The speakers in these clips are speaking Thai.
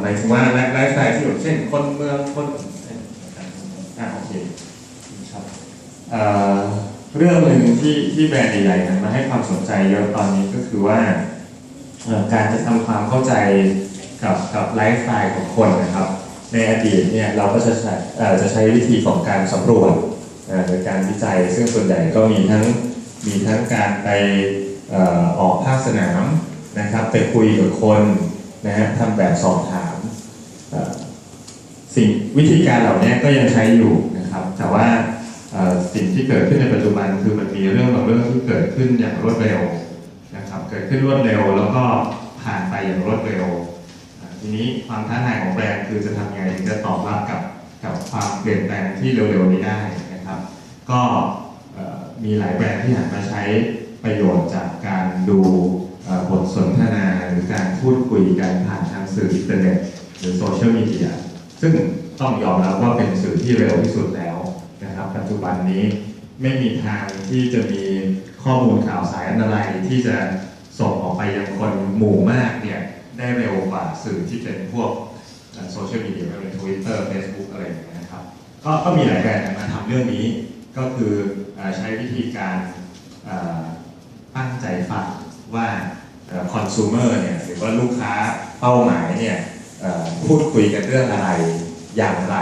หมายถึงว่าไลฟ์สไตล์ที่แบบเช่นคนเมืองคนอ่าโอเคครับเอ่อเรื่องหนึ่งที่ที่แบรนด์ใหญ่ๆมาให้ความสนใจเยอะตอนนี้ก็คือว่าการจะทำความเข้าใจกับกับไลฟ์สไตล์ของคนนะครับ ในอดีตเนี่ยเราก็จะใช้จะใช้วิธีของการสำรวจเอ่อโดยการวิจัย ซึ่งส่วนใหญ่ก็มีทั้งมีทั้งการไปออกภาคสนามนะครับ ไปคุยกับคน นะฮะทำแบบสอบถามสิ่งวิธีการเหล่านี้ก็ยังใช้อยู่นะครับ แต่ว่าสิ่งที่เกิดขึ้นในปัจจุบันคือมันมีเรื่องบางเรื่องที่เกิดขึ้นอย่างรวดเร็วนะครับ เกิดขึ้นรวดเร็วแล้วก็ผ่านไปอย่างรวดเร็ว ทีนี้ความท้าทายของแบรนด์คือจะทำยังไงถึงจะตอบรับกับกับความเปลี่ยนแปลงที่เร็วๆนี้ได้นะครับ ก็มีหลายแบรนด์ที่หันมาใช้ประโยชน์จากการดูเอ่อบทสนทนาหรือการ พูดคุยกันผ่านทางสื่ออินเทอร์เน็ตหรือโซเชียลมีเดียซึ่งต้องยอมรับว่าเป็นสื่อที่เร็วที่สุดแล้วนะครับ ปัจจุบันนี้ไม่มีทางที่จะมีข้อมูลข่าวสารอะไรที่จะส่งออกไปยังคนหมู่มากเนี่ยได้เร็วกว่าสื่อที่เป็นพวกโซเชียลมีเดียไม่ว่าเป็นทวิตเตอร์เฟซบุ๊กอะไรอย่างเงี้ยนะครับก็ก็มีหลายแบรนด์มาทำเรื่องนี้ ก็คือใช้วิธีการตั้งใจฟังว่า คอน sumer เนี่ยหรือว่าลูกค้าเป้าหมายเนี่ยพูดคุยกันเรื่องอะไรอย่างไร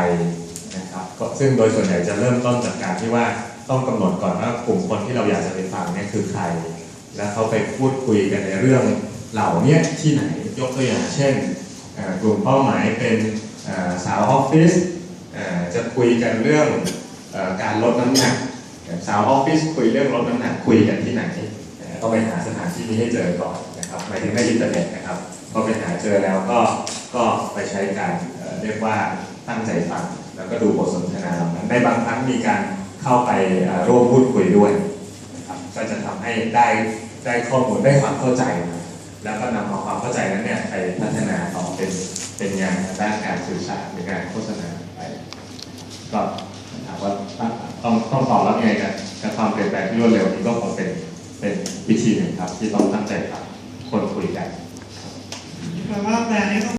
นะครับซึ่งโดยส่วนใหญ่จะเริ่มต้นจากการที่ว่าต้องกำหนดก่อนว่ากลุ่มคนที่เราอยากจะไปฟังเนี่ยคือใคร แล้วเขาไปพูดคุยกันในเรื่องเหล่านี้ที่ไหนยกตัวอย่างเช่นกลุ่มเป้าหมายเป็นสาวออฟฟิศจะคุยกันเรื่องอการลดน้ำหนักสาวออฟฟิศคุยเรื่องลดน้ำหนักคุยกันที่ไหนเอ่ต้องไปหาสถานที่นี้ให้เจอก่อน นะครับหมายถึงในอินเทอร์เน็ตนะครับพอไปหาเจอแล้วก็ก็ไปใช้การเเรียกว่าตั้งใจฟังแล้วก็ดูบทสนทนาเหล่านั้นในบางครั้งมีการเข้าไปร่วมพูดคุยด้วยนะครับก็จะทำให้ได้ได้ข้อมูลได้ความเข้าใจ แล้วก็นำเอาความเข้าใจนั้นเนี่ยไปพัฒนาต่อเป็นเป็นงานด้านการสื่อสารในการโฆษณาไปก็ถามว่าต้องต้องตอบรับยังไงกับกับความเปลี่ยนแปลงที่รวดเร็วนี้ก็คงเป็นเป็นวิธีหนึ่งครับ ที่ต้องตั้งใจทำ ค